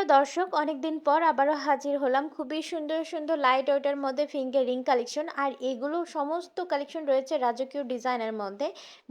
প্রিয় দর্শক অনেকদিন পর আবারও হাজির হলাম। খুবই সুন্দর সুন্দর লাইট ওয়েটের মধ্যে ফিঙ্গার রিং কালেকশন আর এগুলো সমস্ত কালেকশন রয়েছে রাজকীয় ডিজাইনের মধ্যে।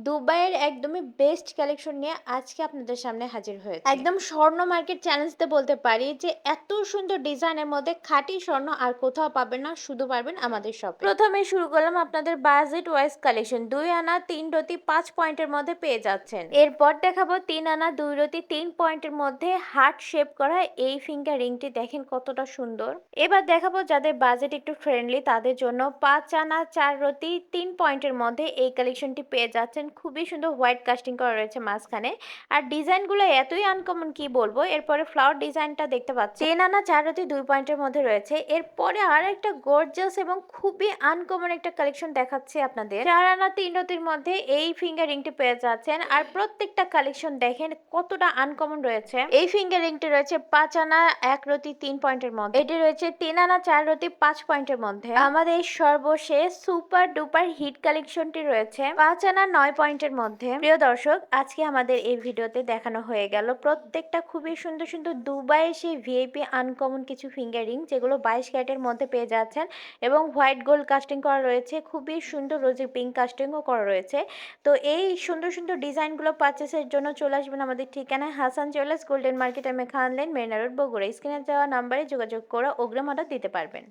দুবাইয়ের একদমই বেস্ট কালেকশন নিয়ে আজকে আপনাদের সামনে হাজির হয়েছে। একদম স্বর্ণ মার্কেট চ্যালেঞ্জতে বলতে পারি যে এত সুন্দর ডিজাইনের মধ্যে খাঁটি স্বর্ণ আর কোথাও পাবেন না শুধু পারবেন আমাদের শপ প্রথমে শুরু করলাম আপনাদের বাজেট ওয়াইজ কালেকশন দুই আনা তিন রতি পাঁচ পয়েন্টের মধ্যে পেয়ে যাচ্ছেন। এরপর দেখাবো তিন আনা দুই রতি তিন পয়েন্টের মধ্যে হার্ট শেপ করা এই ফিঙ্গার রিংটি দেখেন কতটা সুন্দর। এবার দেখাবো যাদের বাজেট একটু ফ্রেন্ডলি তাদের জন্য পাঁচ আনা চার রতি তিন পয়েন্টের মধ্যে এই কালেকশনটি পেয়ে যাচ্ছেন। খুবই সুন্দর হোয়াইট কাস্টিং করা রয়েছে মাঝখানে। আর ডিজাইনগুলো এতই আনকমন কি বলব, এরপরে ফ্লাওয়ার ডিজাইনটা দেখতে পাচ্ছি তিন আনা চার রতি দুই পয়েন্টের মধ্যে রয়েছে। এরপরে আর একটা গর্জাস এবং খুবই আনকমন একটা কালেকশন দেখাচ্ছি আপনাদের। চার আনা তিন রতির মধ্যে এই ফিঙ্গার রিংটি পেয়ে যাচ্ছেন। আর প্রত্যেকটা কালেকশন দেখেন কতটা আনকমন রয়েছে। এই ফিঙ্গার রিংটি রয়েছে পাঁচ আনা, এক রতি তিন পয়েন্টের মধ্যে। এটি রয়েছে তিন আনা, চার রতি পাঁচ পয়েন্টের মধ্যে। আমাদের সর্বশেষ সুপার ডুপার হিট কালেকশনটি রয়েছে পাঁচ আনা, নয় পয়েন্টের মধ্যে। প্রিয় দর্শক, আজকে আমাদের এই ভিডিওতে দেখানো হয়ে গেল প্রত্যেকটা খুবই সুন্দর সুন্দর দুবাই সেই ভিআইপি আনকমন কিছু ফিঙ্গার যেগুলো বাইশ ক্যারেটের মধ্যে পেয়ে যাচ্ছেন এবং হোয়াইট গোল্ড কাস্টিং করা রয়েছে, খুবই সুন্দর রোজি পিঙ্ক কাস্টিংও করা রয়েছে। তো এই সুন্দর সুন্দর ডিজাইনগুলো পারচেসের জন্য চলে আসবেন আমাদের ঠিকানায়, Hasan jewellers golden market M Khan lane Marina road Bogura স্ক্রিনে দেওয়া নাম্বারে যোগাযোগ করে অগ্রিম অর্ডার দিতে পারবেন।